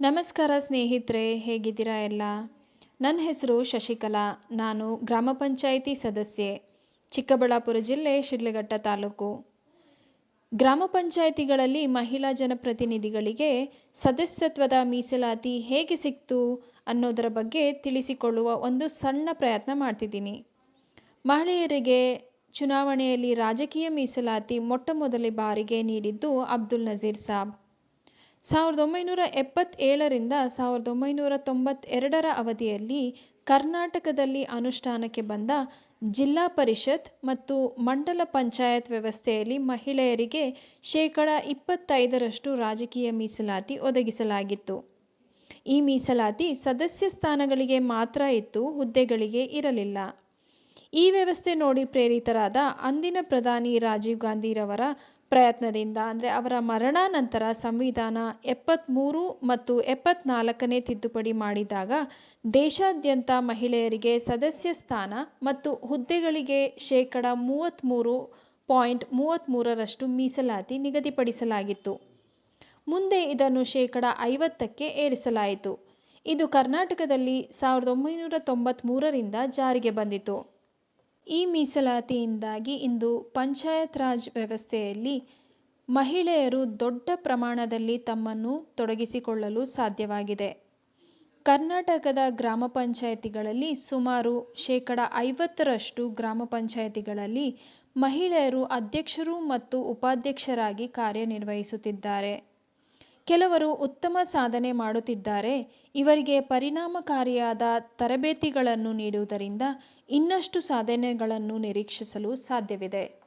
ನಮಸ್ಕಾರ ಸ್ನೇಹಿತರೆ, ಹೇಗಿದ್ದೀರಾ ಎಲ್ಲ? ನನ್ನ ಹೆಸರು ಶಶಿಕಲಾ, ನಾನು ಗ್ರಾಮ ಪಂಚಾಯಿತಿ ಸದಸ್ಯೆ, ಚಿಕ್ಕಬಳ್ಳಾಪುರ ಜಿಲ್ಲೆ ಶಿಡ್ಲಘಟ್ಟ ತಾಲೂಕು. ಗ್ರಾಮ ಪಂಚಾಯಿತಿಗಳಲ್ಲಿ ಮಹಿಳಾ ಜನಪ್ರತಿನಿಧಿಗಳಿಗೆ ಸದಸ್ಯತ್ವದ ಮೀಸಲಾತಿ ಹೇಗೆ ಸಿಕ್ತು ಅನ್ನೋದರ ಬಗ್ಗೆ ತಿಳಿಸಿಕೊಳ್ಳುವ ಒಂದು ಸಣ್ಣ ಪ್ರಯತ್ನ ಮಾಡ್ತಿದ್ದೀನಿ. ಮಹಿಳೆಯರಿಗೆ ಚುನಾವಣೆಯಲ್ಲಿ ರಾಜಕೀಯ ಮೀಸಲಾತಿ ಮೊಟ್ಟ ಮೊದಲ ಬಾರಿಗೆ ನೀಡಿದ್ದು ಅಬ್ದುಲ್ ನಜೀರ್ ಸಾಬ್. ಸಾವಿರದ ಒಂಬೈನೂರ ಎಪ್ಪತ್ತೇಳರಿಂದ ಸಾವಿರದ ಒಂಬೈನೂರ ತೊಂಬತ್ತೆರಡರ ಅವಧಿಯಲ್ಲಿ ಕರ್ನಾಟಕದಲ್ಲಿ ಅನುಷ್ಠಾನಕ್ಕೆ ಬಂದ ಜಿಲ್ಲಾ ಪರಿಷತ್ ಮತ್ತು ಮಂಡಲ ಪಂಚಾಯತ್ ವ್ಯವಸ್ಥೆಯಲ್ಲಿ ಮಹಿಳೆಯರಿಗೆ ಶೇಕಡ ಇಪ್ಪತ್ತೈದರಷ್ಟು ರಾಜಕೀಯ ಮೀಸಲಾತಿ ಒದಗಿಸಲಾಗಿತ್ತು. ಈ ಮೀಸಲಾತಿ ಸದಸ್ಯ ಸ್ಥಾನಗಳಿಗೆ ಮಾತ್ರ ಇತ್ತು ಹುದ್ದೆಗಳಿಗೆ ಇರಲಿಲ್ಲ. ಈ ವ್ಯವಸ್ಥೆ ನೋಡಿ ಪ್ರೇರಿತರಾದ ಅಂದಿನ ಪ್ರಧಾನಿ ರಾಜೀವ್ ಗಾಂಧಿರವರ ಪ್ರಯತ್ನದಿಂದ, ಅಂದರೆ ಅವರ ಮರಣಾನಂತರ ಸಂವಿಧಾನ ಎಪ್ಪತ್ತ್ಮೂರು ಮತ್ತು ಎಪ್ಪತ್ನಾಲ್ಕನೇ ತಿದ್ದುಪಡಿ ಮಾಡಿದಾಗ ದೇಶಾದ್ಯಂತ ಮಹಿಳೆಯರಿಗೆ ಸದಸ್ಯ ಸ್ಥಾನ ಮತ್ತು ಹುದ್ದೆಗಳಿಗೆ ಶೇಕಡ ಮೂವತ್ತ್ಮೂರು ಪಾಯಿಂಟ್ ಮೂವತ್ತ್ಮೂರರಷ್ಟು ಮೀಸಲಾತಿ ನಿಗದಿಪಡಿಸಲಾಗಿತ್ತು. ಮುಂದೆ ಇದನ್ನು ಶೇಕಡ ಐವತ್ತಕ್ಕೆ ಏರಿಸಲಾಯಿತು. ಇದು ಕರ್ನಾಟಕದಲ್ಲಿ ಸಾವಿರದ ಒಂಬೈನೂರ ತೊಂಬತ್ತ್ಮೂರರಿಂದ ಜಾರಿಗೆ ಬಂದಿತು. ಈ ಮೀಸಲಾತಿಯಿಂದಾಗಿ ಇಂದು ಪಂಚಾಯತ್ ರಾಜ್ ವ್ಯವಸ್ಥೆಯಲ್ಲಿ ಮಹಿಳೆಯರು ದೊಡ್ಡ ಪ್ರಮಾಣದಲ್ಲಿ ತಮ್ಮನ್ನು ತೊಡಗಿಸಿಕೊಳ್ಳಲು ಸಾಧ್ಯವಾಗಿದೆ. ಕರ್ನಾಟಕದ ಗ್ರಾಮ ಪಂಚಾಯಿತಿಗಳಲ್ಲಿ ಸುಮಾರು ಶೇಕಡ ಐವತ್ತರಷ್ಟು ಗ್ರಾಮ ಪಂಚಾಯಿತಿಗಳಲ್ಲಿ ಮಹಿಳೆಯರು ಅಧ್ಯಕ್ಷರು ಮತ್ತು ಉಪಾಧ್ಯಕ್ಷರಾಗಿ ಕಾರ್ಯನಿರ್ವಹಿಸುತ್ತಿದ್ದಾರೆ. ಕೆಲವರು ಉತ್ತಮ ಸಾಧನೆ ಮಾಡುತ್ತಿದ್ದಾರೆ. ಇವರಿಗೆ ಪರಿಣಾಮಕಾರಿಯಾದ ತರಬೇತಿಗಳನ್ನು ನೀಡುವುದರಿಂದ ಇನ್ನಷ್ಟು ಸಾಧನೆಗಳನ್ನು ನಿರೀಕ್ಷಿಸಲು ಸಾಧ್ಯವಿದೆ.